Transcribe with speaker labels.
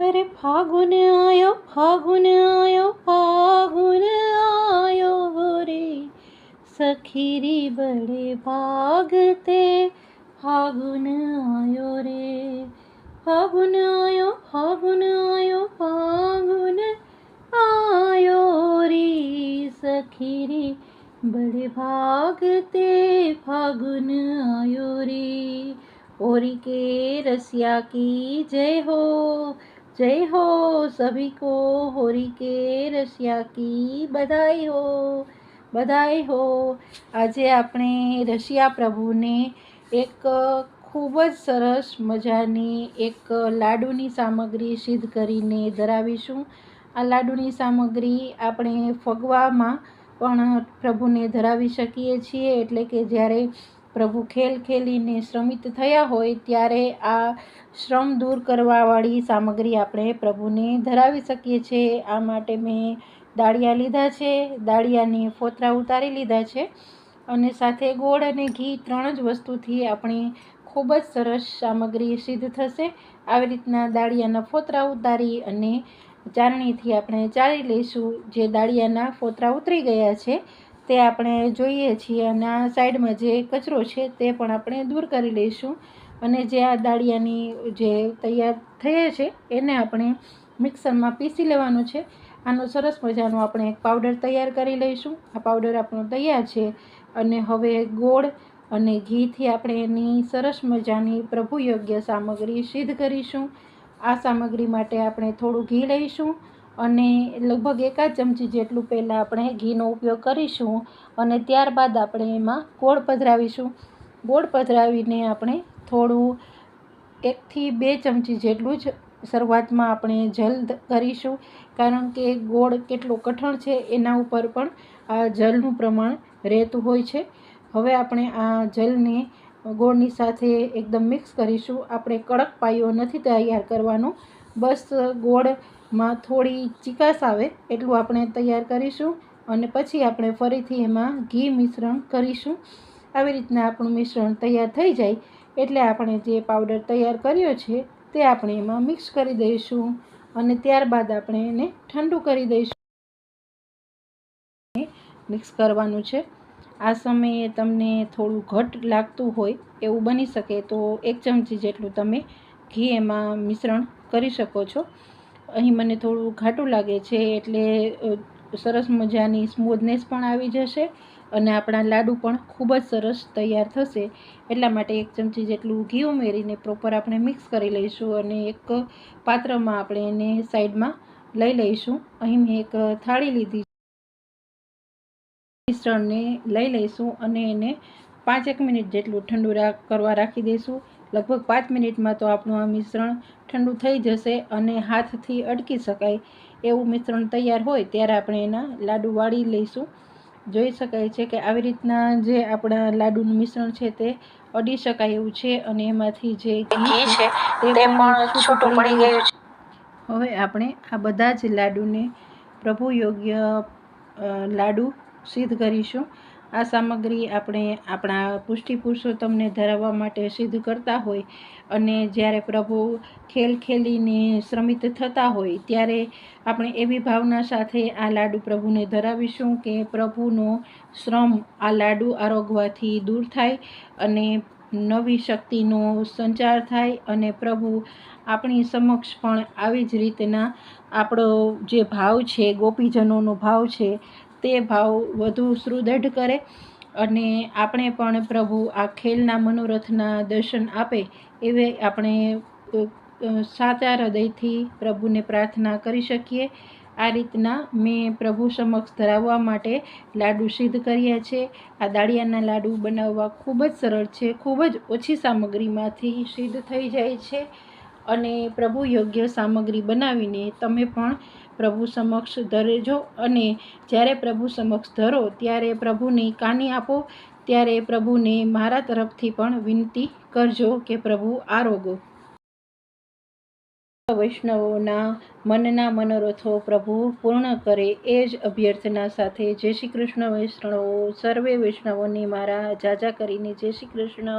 Speaker 1: અરે ફાગુન આયો ફાગુન આયો ફાગુન આયો રે સખીરી બળે ભાગતે, ફાગુન આયો રે. ફાગુન આયો ફાગુન આયો ફાગુન આયો રે. સખીરી બળે ભાગતે, ફાગુન આયો રે. ઓરી કે રસિયા કી જય હો જય હો સભી કો, હોરી કે રશિયા કી બધાઈ હો બધાઈ હો. આજે આપણે રશિયા પ્રભુને એક ખૂબ જ સરસ મજાની એક લાડુની સામગ્રી સિદ્ધ કરીને ધરાવીશું. આ લાડુની સામગ્રી આપણે ફગવામાં પણ પ્રભુને ધરાવી શકીએ છીએ, એટલે કે જ્યારે પ્રભુ ખેલ ખેલીને શ્રમિત થયા હોય ત્યારે આ શ્રમ દૂર કરવાવાળી સામગ્રી આપણે પ્રભુને ધરાવી શકીએ છીએ. આ માટે મેં દાળિયા લીધા છે. દાળિયાની ફોતરા ઉતારી લીધા છે અને સાથે ગોળ અને ઘી ત્રણ જ વસ્તુથી આપણી ખૂબ જ સરસ સામગ્રી સિદ્ધ થશે. આવી રીતના દાળિયાના ફોતરા ઉતારી અને ચારણીથી આપણે ચાળી લઈશું. જે દાળિયાના ફોતરા ઉતરી ગયા છે તે આપણે જોઈએ છીએ અને આ સાઈડમાં જે કચરો છે તે પણ આપણે દૂર કરી લઈશું. અને જે આ દાળિયાની જે તૈયાર થયે છે, એને આપણે મિક્સરમાં પીસી લેવાનું છે. આનો સરસ મજાનો આપણે એક પાવડર તૈયાર કરી લઈશું. આ પાવડર આપણો તૈયાર છે અને હવે ગોળ અને ઘીથી આપણે એની સરસ મજાની પ્રભુ યોગ્ય સામગ્રી સિદ્ધ કરીશું. આ સામગ્રી માટે આપણે થોડું ઘી લઈશું. અને લગભગ એકાદ ચમચી જેટલું પહેલાં આપણે ઘીનો ઉપયોગ કરીશું અને ત્યારબાદ આપણે એમાં ગોળ પધરાવીશું. ગોળ પધરાવીને આપણે થોડું એકથી બે ચમચી જેટલું જ શરૂઆતમાં આપણે જલ કરીશું. કારણ કે ગોળ કેટલો કઠણ છે, એના ઉપર પણ આ જલનું પ્રમાણ રહેતું હોય છે. હવે આપણે આ જલને ગોળની સાથે એકદમ મિક્સ કરીશું. આપણે કડક પાયો નથી તૈયાર કરવાનો. બસ ગોળમાં થોડી ચિકાસ આવે એટલું આપણે તૈયાર કરીશું અને પછી આપણે ફરીથી એમાં ઘી મિશ્રણ કરીશું. આવી રીતના આપણું મિશ્રણ તૈયાર થઈ જાય એટલે આપણે જે પાવડર તૈયાર કર્યો છે તે આપણે એમાં મિક્સ કરી દઈશું અને ત્યારબાદ આપણે એને ઠંડુ કરી દઈશું. મિક્સ કરવાનું છે. આ સમયે તમને થોડું ઘટ લાગતું હોય એવું બની શકે તો એક ચમચી જેટલું તમે ઘી એમાં મિશ્રણ કરી શકો છો. અહીં મને થોડું ઘાટું લાગે છે એટલે સરસ મજાની સ્મૂધનેસ પણ આવી જશે અને આપણા લાડુ પણ ખૂબ જ સરસ તૈયાર થશે. એટલા માટે એક ચમચી જેટલું ઘી ઉમેરીને પ્રોપર આપણે મિક્સ કરી લઈશું અને એક પાત્રમાં આપણે એને સાઈડમાં લઈ લઈશું. અહીં મેં એક થાળી લીધી મિશ્રણને લઈ લઈશું અને એને પાંચેક મિનિટ જેટલું ઠંડુ કરવા રાખી દઈશું. લગભગ પાંચ મિનિટમાં તો આપણું આ મિશ્રણ ઠંડુ થઈ જશે અને હાથથી અટકી શકાય એવું મિશ્રણ તૈયાર હોય ત્યારે આપણે એના લાડુ વાળી લઈશું. જોઈ શકાય છે કે આવી રીતના જે આપણા લાડુનું મિશ્રણ છે તે અડી શકાય એવું છે અને એમાંથી જે ઘી છે તે પણ છૂટું પડી ગયું છે. હવે આપણે આ બધા જ લાડુને પ્રભુ યોગ્ય લાડુ સિદ્ધ કરીશું. આ સામગ્રી આપણે આપણા પુષ્ટિ પુરુષોત્તમને ધરાવવા માટે સિદ્ધ કરતા હોય અને જ્યારે પ્રભુ ખેલ ખેલીને શ્રમિત થતા હોય ત્યારે આપણે એવી ભાવના સાથે આ લાડુ પ્રભુને ધરાવીશું કે પ્રભુનો શ્રમ આ લાડુ આરોગવાથી દૂર થાય અને નવી શક્તિનો સંચાર થાય અને પ્રભુ આપણી સમક્ષ પણ આવી જ રીતના આપણો જે ભાવ છે, ગોપીજનોનો ભાવ છે તે ભાવ વધુ સુદૃઢ કરે અને આપણે પણ પ્રભુ આ ખેલના મનોરથના દર્શન આપે એવે આપણે સાચા હૃદયથી પ્રભુને પ્રાર્થના કરી શકીએ. આ રીતના મેં પ્રભુ સમક્ષ ધરાવવા માટે લાડુ સિદ્ધ કર્યા છે. આ દાળિયાના લાડુ બનાવવા ખૂબ જ સરળ છે. ખૂબ જ ઓછી સામગ્રીમાંથી સિદ્ધ થઈ જાય છે. અને પ્રભુ યોગ્ય સામગ્રી બનાવીને તમે પણ પ્રભુ સમક્ષ ધરજો. અને જ્યારે પ્રભુ સમક્ષ ધરો, ત્યારે પ્રભુને કાની આપો, ત્યારે પ્રભુને મારા તરફથી પણ વિનંતી કરજો કે પ્રભુ આરોગો વૈષ્ણવોના મનના મનોરથો પ્રભુ પૂર્ણ કરે એ જ અભ્યર્થના સાથે જય શ્રી કૃષ્ણ વૈષ્ણવો. સર્વે વૈષ્ણવોને મારા જાજા કરીને જય શ્રી કૃષ્ણ.